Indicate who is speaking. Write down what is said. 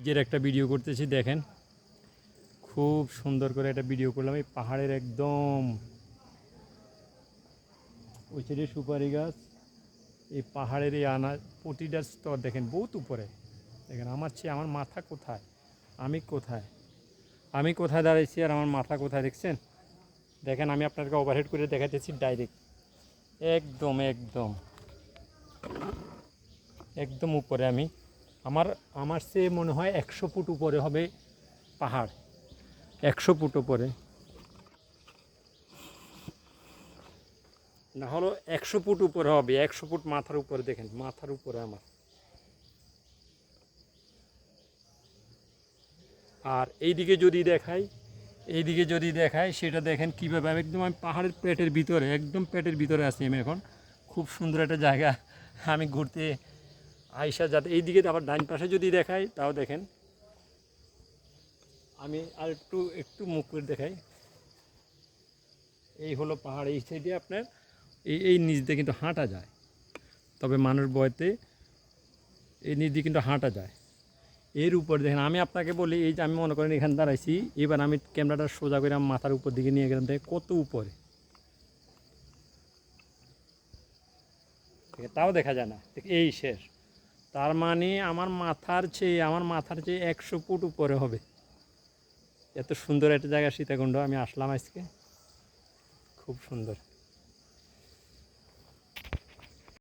Speaker 1: নিজের একটা ভিডিও করতেছি, দেখেন। খুব সুন্দর করে একটা ভিডিও করলাম, এই পাহাড়ের একদম। ওই সাইডে সুপারি গাছ, এই পাহাড়ের এই আনা, প্রতিটা স্তর দেখেন, বহুত উপরে। দেখেন, আমার চেয়ে আমার মাথা কোথায়? আমি কোথায়? আমি কোথায় দাঁড়াইছি আর আমার মাথা কোথায়, দেখছেন? দেখেন, আমি আপনাকে ওভারহেড করে দেখাতেছি ডাইরেক্ট একদম একদম। একদম উপরে আমি। আমার আমার সে মনে হয় একশো ফুট উপরে হবে পাহাড়। একশো ফুট উপরে। না হলো একশো ফুট উপরে হবে, একশো ফুট মাথার উপরে দেখেন, মাথার উপরে আমার। আর এইদিকে যদি দেখাই, এইদিকে যদি দেখাই, সেটা দেখেন কীভাবে আমি একদম আমি পাহাড়ের পেটের ভিতরে, একদম পেটের ভিতরে আছি আমি এখন। খুব সুন্দর একটা জায়গা, আমি ঘুরতে আইসা যাতে এইদিকে আবার ডান পাশে যদি দেখাই তাও দেখেন। আমি আর একটু একটু মুখ করে দেখাই। এই হলো পাহাড়, এই সাইডে আপনার, এই এই নিচ দিয়ে কিন্তু হাঁটা যায়। তবে মানুষ বয়তে এই নিচ দিয়ে কিন্তু হাঁটা যায়। এর উপর দেখেন, আমি আপনাকে বলি, এই যে আমি মনে করেন এখানে দাঁড়াইছি, এবার আমি ক্যামেরাটা সোজা করে মাথার উপর দিকে নিয়ে গেলাম দেখে কত উপরে। তাও দেখা যায় না এই শেষ। তার মানে আমার মাথার চেয়ে, আমার মাথার চেয়ে একশো ফুট উপরে হবে। এত সুন্দর একটা জায়গা সীতাকুণ্ড, আমি আসলাম আজকে। খুব সুন্দর।